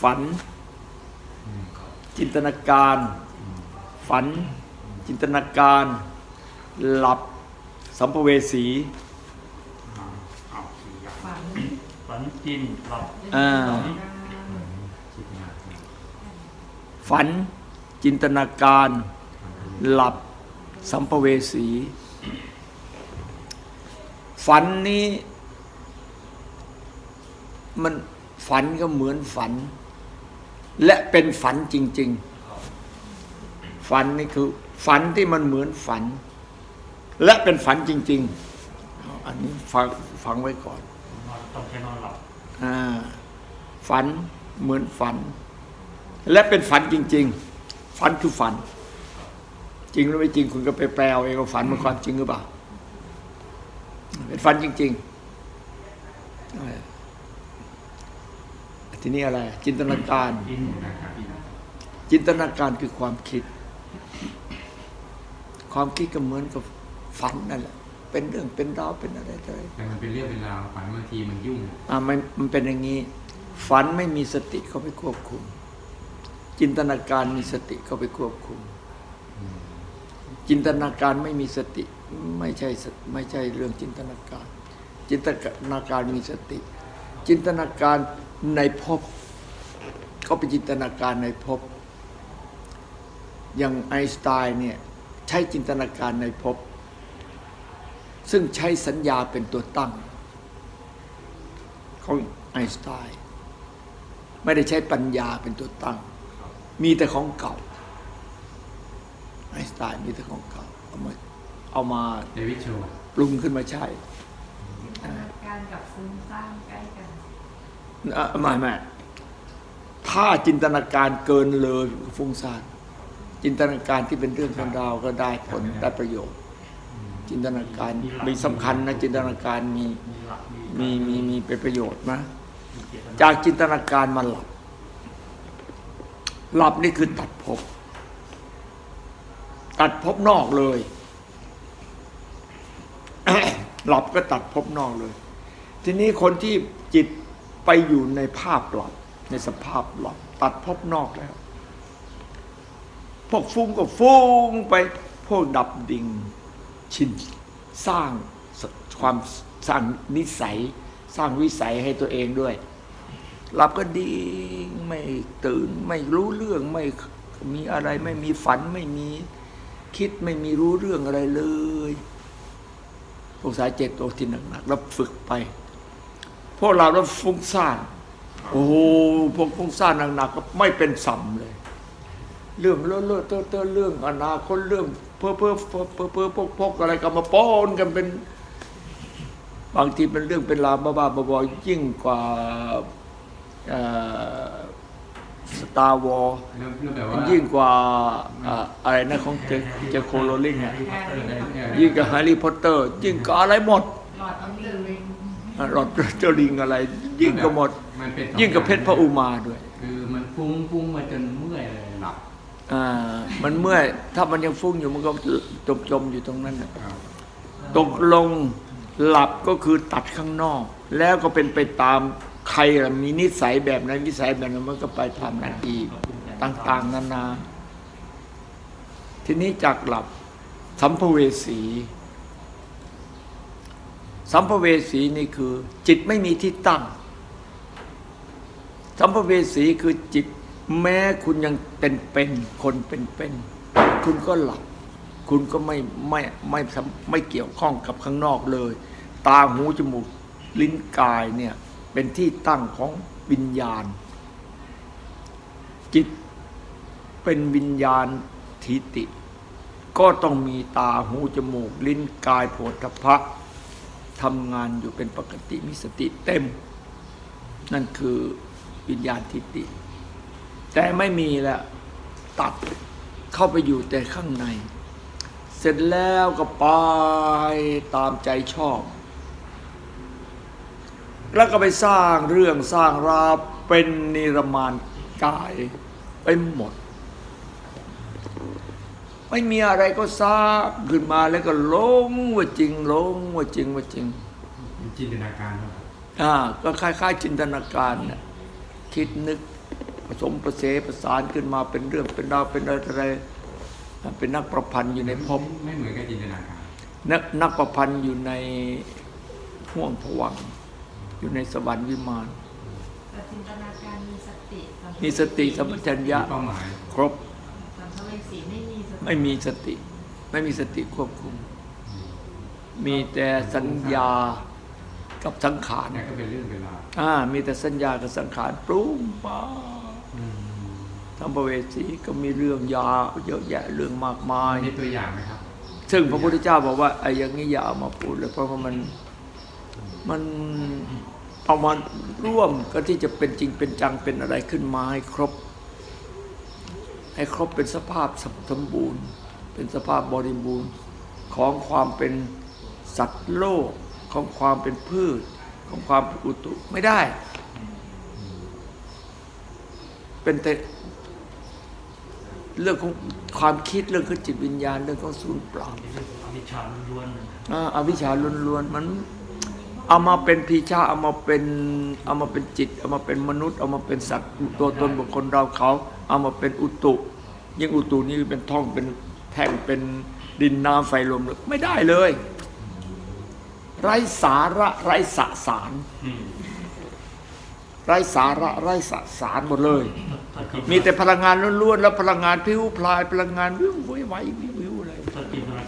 ฝัน จินตนาการ ฝัน จินตนาการ หลับ สัมภเวสีเอาสี่อย่างฝันฝันจินหลับอ่าฝันจินตนาการ หลับ สัมภเวสี ฝันนี้ มันฝันก็เหมือนฝัน และเป็นฝันจริง ๆ ฝันนี่คือ ฝันที่มันเหมือนฝัน และเป็นฝันจริงๆเอาอันนี้ฟังฟังไว้ก่อนนอนต้องแค่นอนหลับอ่าฝันเหมือนฝัน และเป็นฝันจริง ๆ ฝันคือฝัน จริงหรือไม่จริงคุณก็ไปแปลเอาเองว่าฝันมันความจริงหรือเปล่าเป็นฝันจริงๆเออ ทีนี้อะไร จินตนาการจินนะครับจินตนาการคือความคิด ความคิดก็เหมือนกับฝันนั่นแหละ เป็นเรื่องเป็นราวเป็นอะไรต่ออะไรแต่มันเป็นเรื่องเป็นราวฝันบางทีมันยุ่งอ่ามันมันเป็นอย่างนี้ ฝันไม่มีสติเข้าไปควบคุม จินตนาการมีสติเข้าไปควบคุม จินตนาการไม่มีสติไม่ใช่สไม่ใช่เรื่องจินตนาการ จินตนาการมีสติ จินตนาการ ในภพเขาไปจินตนาการในภพอย่างไอน์สไตน์เนี่ยใช้จินตนาการในภพซึ่งใช้สัญญาเป็นตัวตั้ง ของไอน์สไตน์ไม่ได้ใช้ปัญญาเป็นตัวตั้ง มีแต่ของเก่าไอน์สไตน์มีแต่ของเก่าเอามาเอามาเดวิดโชว์ปรุงขึ้นมาใช้จินตนาการกับฟุ้งซ่านใกล้กันอะ ไม่ไม่ถ้าจินตนาการเกินเลยฟุ้งซ่านจินตนาการที่เป็นเรื่องของดาวก็ได้ผลได้ประโยชน์ จินตนาการมีสำคัญนะจินตนาการมีมีหลับมีมีมีมีเป็นประโยชน์นะมีเจตนาจากจินตนาการมาหลับ หลับนี่คือตัดภพตัดภพนอกเลย หลับก็ตัดภพนอกเลย ทีนี้คนที่จิต ไปอยู่ในภาพหลับในสภาพหลับตัดภพนอกแล้ว พวกฟุ้งก็ฟุ้งไปพวกดับดิ่งชินสร้างความสร้างนิสัย สร้างวิสัยให้ตัวเองด้วยหลับก็ดีไม่ตื่นไม่รู้เรื่องไม่มีอะไรไม่มีฝันไม่มีคิดไม่มีรู้เรื่องอะไรเลยพวกสายเจ็ดตัวที่หนักๆแล้วฝึกไป พวกเราแล้วฟุ้งซ่านโอ้โหพวกฟุ้งซ่านหนักๆก็ไม่เป็นสัมเลย เรื่องเลอะเลอะเตอะเตอะเรื่องอนาคตเรื่องเพ้อเพ้อเพ้อเพ้อเพ้อพกพกอะไรกันมาป้อนกันเป็น บางทีเป็นเรื่องเป็นราวบ้าๆบอๆยิ่งกว่าสตาร์วอลเรื่องเรื่องแบบว่ายิ่งกว่าอะไรนะของเจเจโคโรลลิงอะเออเออยิ่งกับแฮร์รี่พอตเตอร์ ยิ่งกับอะไรหมด หลอดต้องดีเลยหลอดเจอริงอะไร ยิ่งกับหมด มันเป็นสอยิ่งกับเพชรพระอุมาด้วย คือมันฟุ้งฟุ้งมาจนเมื่อยเลยหลับอ่า มันเมื่อยถ้ามันยังฟุ้งอยู่มันก็จมจมๆอยู่ตรงนั้นน่ะครับตกลงหลับก็คือตัดข้างนอก แล้วก็เป็นไปตามใครล่ะมีนิสัยแบบนั้นนิสัยแบบนั้นมันก็ไปทำนั้นอีกต่าง ๆ นานา ทีนี้จากหลับสัมภเวสี สัมภเวสีนี่คือ จิตไม่มีที่ตั้ง สัมภเวสีคือจิตแม้คุณยังเป็นเป็นคนเป็นเป็นคุณก็หลับ คุณก็ไม่ไม่ไม่ไม่ไม่เกี่ยวข้องกับข้างนอกเลย ตาหูจมูกลิ้นกายเนี่ยเป็นที่ตั้งของวิญญาณ จิตเป็นวิญญาณทิติ ก็ต้องมีตาหูจมูกลิ้นกายโผฏฐัพพะ ทำงานอยู่เป็นปกติมีสติเต็ม นั่นคือวิญญาณทิติแต่ไม่มีแล้วตัดเข้าไปอยู่แต่ข้างใน เสร็จแล้วก็ไปตามใจชอบ แล้วก็ไปสร้างเรื่องสร้างราวเป็นนิรมานกายไปหมด ไม่มีอะไรก็สร้างขึ้นมาแล้วก็หลงว่าจริงหลงว่าจริงว่าจริงจินตนาการครับอ่าก็คล้าย ๆ จินตนาการน่ะคิดนึกผสมประเสประสานขึ้นมาเป็นเรื่องเป็นราวเป็นอะไรเป็นนักประพันธ์อยู่ในภพไม่เหมือนกับจินตนาการนักนักประพันธ์อยู่ในห่วงผวังค์อยู่ในสวรรค์วิมานแต่จินตนาการมีสติมีสติสัมปชัญญะมีเป้าหมายครบสัมภเวสีไม่มีสติ ไม่มีสติ ไม่มีสติควบคุม มีแต่สัญญากับสังขารนี่ก็เป็นเรื่องเวลาวอ่ามีแต่สัญญากับสังขารปรุงมาทั้งประเวสีก็มีเรื่องยาวเยอะแยะเรื่องมากมายมีตัวอย่างไหมครับ ซึ่งพระพุทธเจ้าบอกว่าไอ้อย่างนี้อย่าเอามาพูดเลยเพราะว่ามันมันเอามาร่วมก็ที่จะเป็นจริงเป็นจังเป็นอะไรขึ้นมาให้ครบ ให้ครบเป็นสภาพสมบูรณ์ เป็นสภาพบริบูรณ์ของความเป็นสัตว์โลกของความเป็นพืช ของความเป็นอุตุไม่ได้ เป็นแต่เรื่องของความคิดเรื่องของจิตวิญญาณเรื่องของศูนย์เปล่าเป็นเรื่องของอวิชชาล้วนๆเลยอ่าอวิชชาล้วนๆมัน เอามาเป็นพีชาเอามาเป็นเอามาเป็นจิต เอามาเป็นมนุษย์ เอามาเป็นสัตว์ตัวตนบุคคลเราเขา เอามาเป็นอุตุยิ่งอุตุนี่เป็นท่องเป็นแท่งเป็นดินน้ำไฟลมเลยไม่ได้เลย ไร้สาระไร้สสารไร้สาระไร้สสารหมดเลย มีแต่พลังงานล้วนๆแล้วพลังงานพิ้วพลายพลังงานวิวไหววิว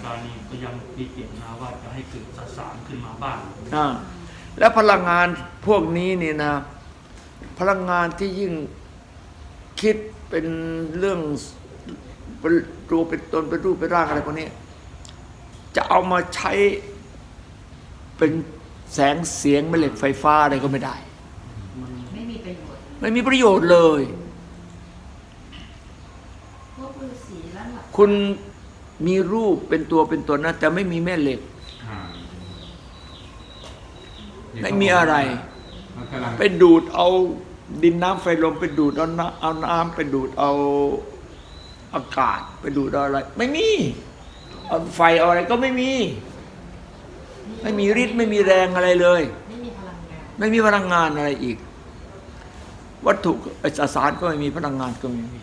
าการนี้ก็ยังมีเจตนาว่าจะให้เกิดสสารขึ้นมาบ้างอ่าแล้วพลังงานพวกนี้นี่นะ พลังงานที่ยิ่งคิดเป็นเรื่องเป็นตัวเป็นตนเป็นรูปเป็นร่างอะไรพวกนี้ จะเอามาใช้เป็นแสงเสียงแม่เหล็กไฟฟ้าอะไรก็ไม่ได้มันไม่มีประโยชน์ไม่มีประโยชน์เลย พวกฤาษีแล้วหลับคุณ มีรูปเป็นตัวเป็นตนนะแต่ไม่มีแม่เหล็กอ่าไม่มีอะไรมันกำลังไปดูดเอาดินน้ำไฟลมไปดูดเอาน้ำเอาน้ำไปดูดเอาอากาศไปดูดเอาอะไร ไม่มีเอาไฟเอาอะไรก็ไม่มี ไม่มีฤทธิ์ไม่มีแรงอะไรเลย ไม่มีพลังงานไม่มีพลังงานอะไรอีก วัตถุไอ้สสารก็ไม่มีพลังงานก็ไม่มี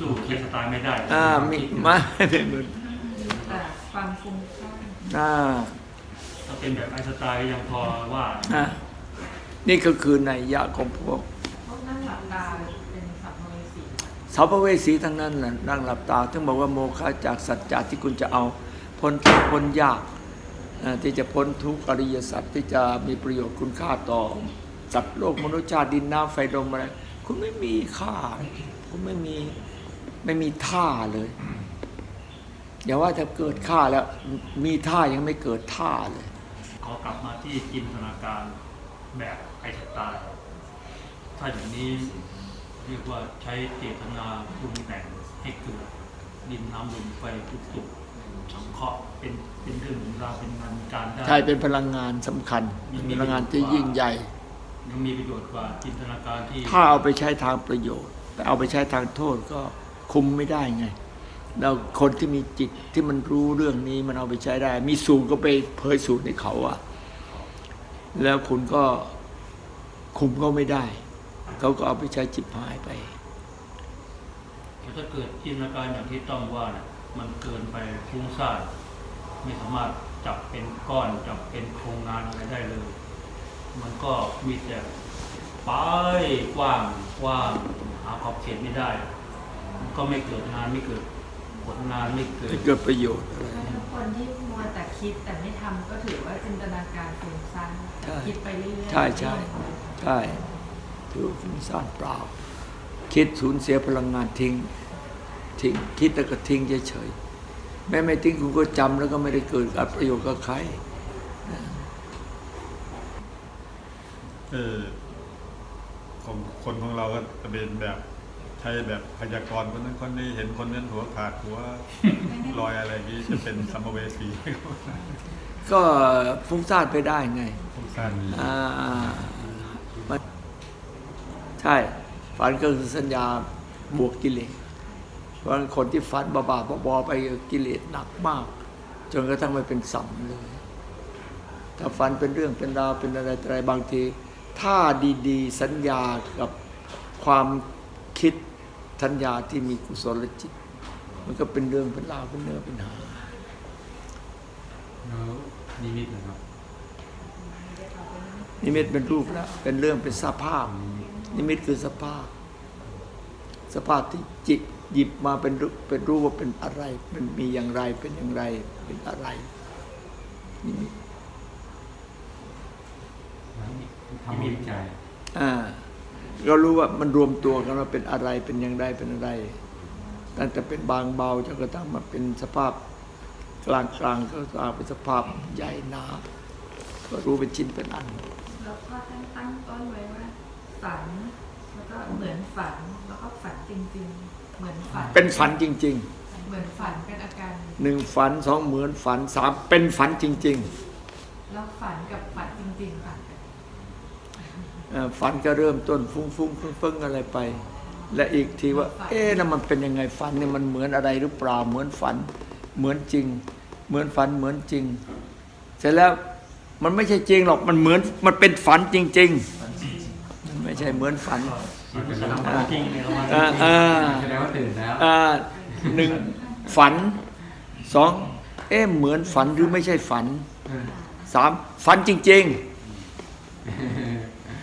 สู้ไอน์สไตล์ไม่ได้อ่ามีไม่เป็นเหมือนแต่ความฟุ้งซ่านอ่าถ้าเป็นแบบไอน์สไตล์ก็ยังพอว่าอ่านี่ก็คือในยยะของพวกพวกนั่งหลับตาเป็นสัมภเวสีสัพเพเวสีทั้งนั้นแหละนั่งหลับตาถึงบอกว่าโมฆะจากสัจจะที่คุณจะเอาพ้นทุกข์พ้นยากอ่าที่จะพ้นทุกข์อริยสัจที่จะมีประโยชน์คุณค่าต่อสัตว์โลกมนุษยชาติดินน้ำไฟลมอะไรคุณไม่มีค่าคุณไม่มี ไม่มีท่าเลยอย่าว่าถ้าเกิดค่าแล้ว มีท่ายังไม่เกิดท่าเลย ขอกลับมาที่จินตนาการแบบไอน์สไตล์ถ้าอย่างนี้เรียกว่าใช้เจตนาปรุงแต่งให้เกิดดินน้ำลมไฟทุกตุกสังเคราะห์เป็นเป็นเรื่องราวเป็นงานการได้ใช่เป็นพลังงานสำคัญเป็นพลังงานที่ยิ่งใหญ่ยังมีประโยชน์กว่าจินตนาการที่ ถ้าเอาไปใช้ทางประโยชน์ แต่เอาไปใช้ทางโทษก็ คุมไม่ได้ไงเราคนที่มีจิตที่มันรู้เรื่องนี้มันเอาไปใช้ได้ มีสูตรก็ไปเผยสูตรให้เขาอะแล้วคุณก็คุมก็ไม่ได้ เขาก็เอาไปใช้จิบหายไปถ้าเกิดจินตนาการอย่างที่ต้องว่าเนี่ยมันเกินไปฟุ้งซ่านไม่สามารถจับเป็นก้อนจับเป็นโครงงานอะไรได้เลย มันก็มีแต่ไปกว้างกว้างหาขอบเขตไม่ได้ ก็ไม่เกิดงานไม่เกิดผลงานไม่เกิดไม่เกิดประโยชน์อะไรถ้าทุกคนที่มัวแต่คิดแต่ไม่ทำก็ถือว่าจินตนาการฟุ้งซ่านใช่ คิดไปเรื่อยๆใช่ใช่ใช่ถือว่าฟุ้งซ่านเปล่า คิดสูญเสียพลังงานทิ้ง ทิ้งคิดแล้วก็ทิ้งเฉยๆแม้ไม่ทิ้งคุณก็จำแล้วก็ไม่ได้เกิดกับประโยชน์กับใครเออของคนของเราก็จะเป็นแบบใช้แบบพยากรณ์คนนั้นคนนี้เห็นคนนั้นหัวขาดหัวลอยอะไรอย่างนี้จะเป็นสัมภเวสีก็ฟุ้งซ่านไปได้ไงสงสารนี้อ่ามันใช่ฝันก็คือสัญญาบวกกิเลสเพราะฉะนั้นคนที่ฝันบ้าๆบอๆไปกิเลสหนักมาก จนกระทั่งไม่เป็นสัมเลยถ้าฝันเป็นเรื่องเป็นราวเป็นอะไรต่ออะไรบางที ถ้าดี ๆ สัญญากับความคิด ทัญญาที่มีกุศลจิต มันก็เป็นเรื่องเป็นราวเป็นเนื้อเป็นหาแล้วนิมิตนะครับนิมิตเป็นรูปแล้วเป็นเรื่องเป็นสภาพ นิมิตคือสภาพ สภาพที่จิตหยิบมาเป็นรูปเป็นรูปว่าเป็นอะไรมันมีอย่างไรเป็นอย่างไรเป็นอะไรนิมิตทำวิจัยอ่า เรารู้ว่ามันรวมตัวกันว่าเป็นอะไรเป็นอย่างไรเป็นอะไรตั้งแต่เป็นบางเบาจนกระทั่งมาเป็นสภาพกลางกลางๆก็กลางเป็นสภาพใหญ่หนาก็รู้เป็นชิ้นเป็นอันแล้วก็ตั้งตั้งต้นไว้ว่าฝันแล้วก็เหมือนฝันแล้วก็ฝันจริง ๆ เหมือนฝันเป็นฝันจริงเหมือนฝันเป็นอาการๆหนึ่งฝันสองเหมือนฝันสามเป็นฝันจริงแล้วฝันกับฝันจริงๆฝันกันๆเอ่อ ฝันก็เริ่มต้นฟุ้งฟุ้งๆเฟิ้งๆอะไรไป และอีกทีว่า เอ๊ะนั่นมันเป็นยังไงฝันเนี่ยมันเหมือนอะไรหรือเปล่าเหมือนฝัน เหมือนจริง เหมือนฝันเหมือนจริง เสร็จแล้วมันไม่ใช่จริงหรอกมันเหมือนมันเป็นฝันจริง ๆ มันไม่ใช่เหมือนฝันสิ่งที่สำคัญจริงเนี่ยเรามาอ่าอ่าแสดงว่าตื่นแล้วอ่าหนึ่งฝันสองเอ๊ะเหมือนฝันหรือไม่ใช่ฝันสามฝันจริง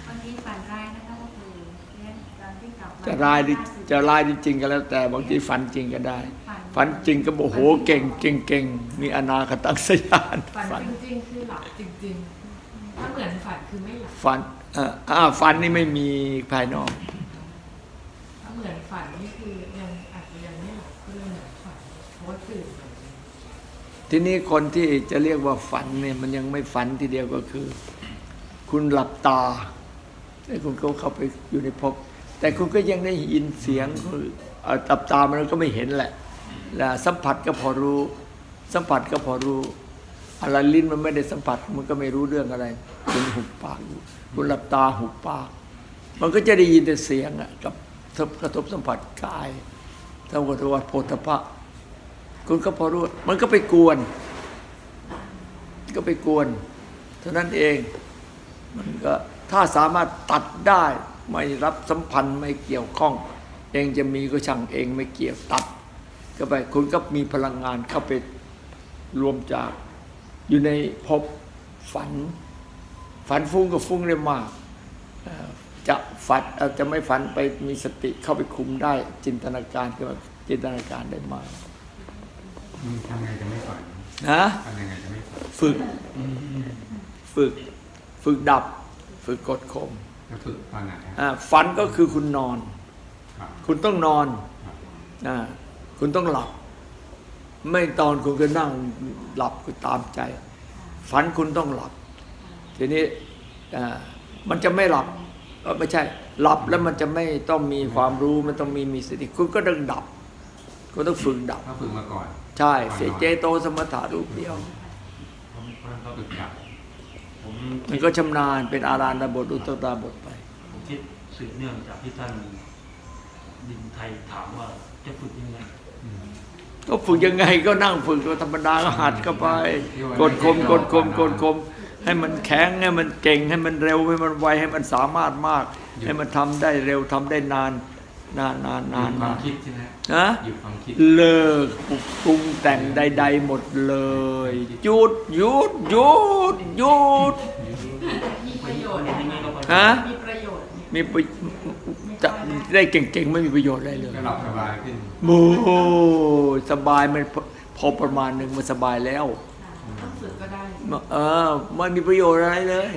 บางทีฝันร้ายนะคะก็คือเรื่องตอนที่กลับ ๆ จะร้ายหรือจะร้ายจริงๆก็แล้วแต่บางทีฝันจริงก็ได้ ฝันจริงก็บอกโหเก่งเก่งเก่งมีอนาคตังสยานฝันฝันจริงๆคือหลับจริงๆถ้าเหมือนฝันคือไม่หลับฝันเอ่ออ่าฝันนี่ไม่มีภายนอกถ้าเหมือนฝันนี่คือยังอาจจะยังไม่หลับก็เลยเหมือนฝันเพราะว่าตื่นทีนี้คนที่จะเรียกว่าฝันเนี่ยมันยังไม่ฝันทีเดียวก็คือ คุณหลับตาแต่คุณก็เข้าไปอยู่ในภพ แต่คุณก็ยังได้ยินเสียงคือเอ่อหลับตามันก็ไม่เห็นแหละและสัมผัสก็พอรู้ สัมผัสก็พอรู้อะไรลิ้นมันไม่ได้สัมผัสมันก็ไม่รู้เรื่องอะไร คุณหุบปากอยู่คุณหลับตาหุบปาก มันก็จะได้ยินแต่เสียงอะกับกระทบสัมผัสกายเท่ากับว่าโพธพะ คุณก็พอรู้ มันก็ไปกวน ก็ไปกวน เท่านั้นเอง มันก็ถ้าสามารถตัดได้ ไม่รับสัมพันธ์ไม่เกี่ยวข้อง เองจะมีก็ช่างเองไม่เกี่ยวตัดก็ไปคุณก็มีพลังงานเข้าไปรวมจากอยู่ในภพฝัน ฝันฟุ้งก็ฟุ้งได้มากเอ่อจะฝันเอ่อจะไม่ฝันไปมีสติเข้าไปคุมได้จินตนาการก็จินตนาการได้มากอืมทำไงจะไม่ฝันนะทำยังไงจะไม่ฝันฝึกฝึก ฝึกดับ ฝึกกดข่ม จะฝึกตอนไหนครับอ่าฝันก็คือคุณนอน ครับคุณต้องนอนครับอ่าคุณต้องหลับ ไม่ตอนคุณก็นั่งหลับก็ตามใจ ฝันคุณต้องหลับ ทีนี้อ่ามันจะไม่หลับเอ่อไม่ใช่ หลับแล้วมันจะไม่ต้องมีความรู้มันต้องมีมีสติคุณก็ต้องดับ คุณต้องฝึกดับถ้าฝึกมาก่อนใช่ เสียเจโตสมถะรูปเดียวผมผมฝึกดับผ มมันก็ชำนาญเป็นอาราณบทอุตตราบทไป ผมคิดสืบเนื่องจากที่ท่านดินไทยถามว่าจะฝึกยังไงก็ฝึกยังไงก็นั่งฝึกก็ธรรมดาก็หัดเข้าไป กดคมกดคมกดคม ให้มันแข็งให้มันเก่งให้มันเร็วให้มันไวให้มันสามารถมาก ให้มันทำได้เร็วทำได้นาน นานนานหยุนานดควานามนคิดใช่ไหมนะหยุดความคิดเลิกปรุงแต่งใด ๆ หมดเลยหยุดหยุดหยุดหยุดมีประโยชน์อย่างนี้ก็พอฮะมีประโยชน์เนี่ยมีประจะได้เก่งๆไม่มีประโยชน์อะไรเลยก็หลับสบายขึ้นโอ้สบายมันพพอประมาณหนึ่งมันสบายแล้วต้องฝึกก็ได้เออไม่มีประโยชน์อะไรเลย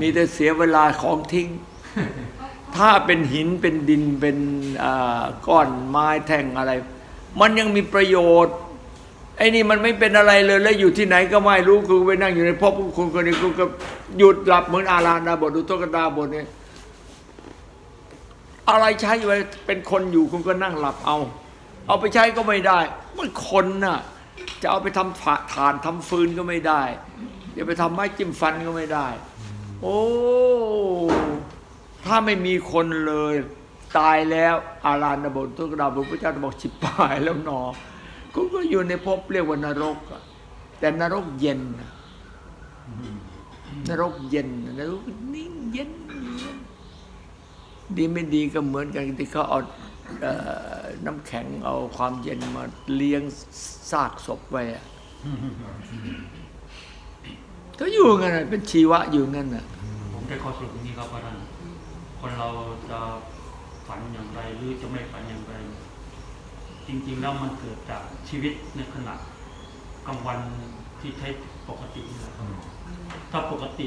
มีแต่เสียเวลาของทิ้ง ถ้าเป็นหินเป็นดินเป็นก้อนไม้แท่งอะไร มันยังมีประโยชน์ไอ้นี่มันไม่เป็นอะไรเลยแล้วอยู่ที่ไหนก็ไม่รู้คือไปนั่งอยู่ในภพคุณคนนี้คุณก็หยุดหลับเหมือนอาราณาบทดูตกตาบทเนี่ยอะไรใช้ไว้เป็นคนอยู่คุณก็นั่งหลับเอา เอาไปใช้ก็ไม่ได้มันคนน่ะ จะเอาไปทำฐานทำฟืนก็ไม่ได้จะไปทำไม้จิ้มฟันก็ไม่ได้ โอ้ ถ้าไม่มีคนเลย ตายแล้วอาราณบททุกดาวพระเจ้าบอกฉิบปายแล้วหนอ คุณก็อยู่ในภพเรียกว่านรก แต่นรกเย็น นรกเย็นนรกนิ่งเย็น ดีไม่ดีก็เหมือนกันที่เขาเอาเออน้ำแข็งเอาความเย็นมาเลี้ยงซากศพไว้ก็อยู่งั้นเป็นชีวะอยู่งั้นน่ะผมได้ข้อสรุปนี้ครับว่าท่าน คนเราจะฝันอย่างไรหรือจะไม่ฝันอย่างไร จริงๆแล้วมันเกิดจากชีวิตในขณะกลางวันที่ใช้ปกตินี่แหละครับถ้าปกติ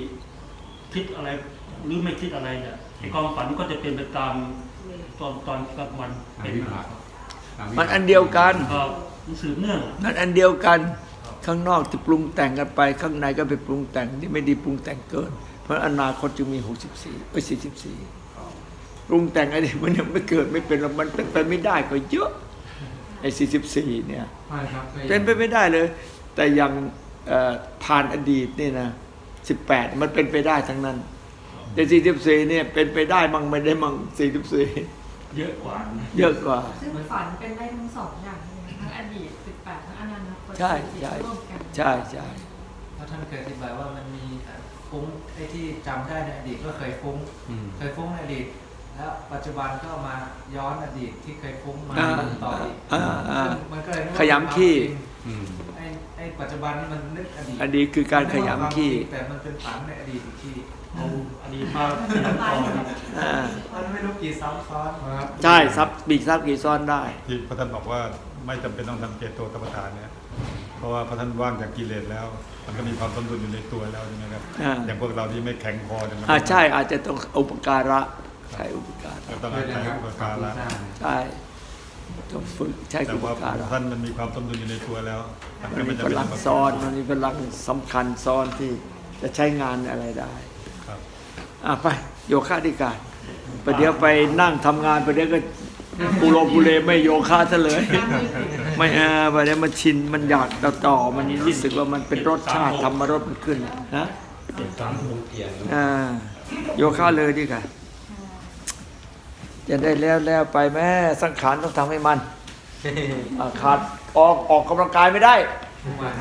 คิดอะไรหรือไม่คิดอะไรเนี่ยไอ้ความฝันก็จะเป็นไปตามตอนตอนกลางวันตามเป็นวิมาบากครับตามวิบากมันอันเดียวกันก็สืบเนื่องนั่นอันเดียวกันข้างนอกที่ปรุงแต่งกันไป ข้างในก็ไปปรุงแต่งที่ไม่ดีปรุงแต่งเกิน เพราะอนาคตจึงมี 64เอ้ย44 ปรุงแต่งอะไรมันยังไม่เกิดไม่เป็นหรอกมันเป็นไปไม่ได้ก็เยอะไอ้44เนี่ยไม่ครับก็เป็นไปไม่ได้เลย แต่ยังเอ่อผ่านอดีตนี่นะ18มันเป็นไปได้ทั้งนั้น แต่44เนี่ยเป็นไปได้มั่งไม่ได้มั่ง44เยอะกว่า เยอะกว่าซึ่งฝันเป็นได้ทั้งสองอย่างเลยทั้งอดีต18ทั้งอนาคตใช่ใช่ร่วมกันใช่ใช่เพราะท่านเคยอธิบายว่ามันมีอะฟุ้งไอ้ที่จำได้ในอดีตก็เคยฟุ้งอืมเคยฟุ้งในอดีต แล้วปัจจุบันก็มาย้อนอดีตที่เคยฟุ้งมาอ่าต่ออีกอ่าอ่าซึ่งมันก็เลยนึกว่าขยำขี้อืมไอ้ไอ้ปัจจุบันนี่มันนึกอดีตอดีตคือการขยำขี้แต่มันเป็นฝันในอดีตอีกทีเอาอดีตมาขยำต่อครับอ่ามันไม่รู้กี่ซ้ำซ้อนครับใช่ซับบีกซับกี่ซ้อนได้ที่พระท่านบอกว่าไม่จำเป็นต้องทำเจโตกรรมฐานเนี่ยเพราะว่าพระท่านว่างจากกิเลสแล้ว มันก็มีความสมดุลอยู่ในตัวแล้วใช่ไหมครับอ่าอย่างพวกเราที่ไม่แข็งพอเนี่ยมันอ่าใช่อาจจะต้องอุปการะ ใช้อุปการะก็ต้องเพื่ออาจะศัยรับอุปควากามรู้ระสร้างใช่ต้องฝึกใช้แต่อุปว่าการะท่านมันมีความสมดุลอยู่ในตัวแล้วมันมันก็มีไม่จำพเป็นลัต้องงซ้อนมันมีพลังสำคัญซ้อนที่จะใช้งานอะไรได้ครับอะไปโยคะดีกว่าประเดี๋ยวไปนั่งทำงานประเดี๋ยวก็ปูโรปูเลไม่โยคะซะเลย ไม่เออประเดี๋ยวมันชินมันอยากต่อต่อมันรู้สึกว่ามันเป็นรสชาติธรรมรสมันขึ้นนะ สามวงเกียรติอ่าโยคะเลยดีกว่า จะได้แล้วแล้วไปแม่สังขารต้องทำให้มันอ่าขาดออกออกกำลังกายไม่ได้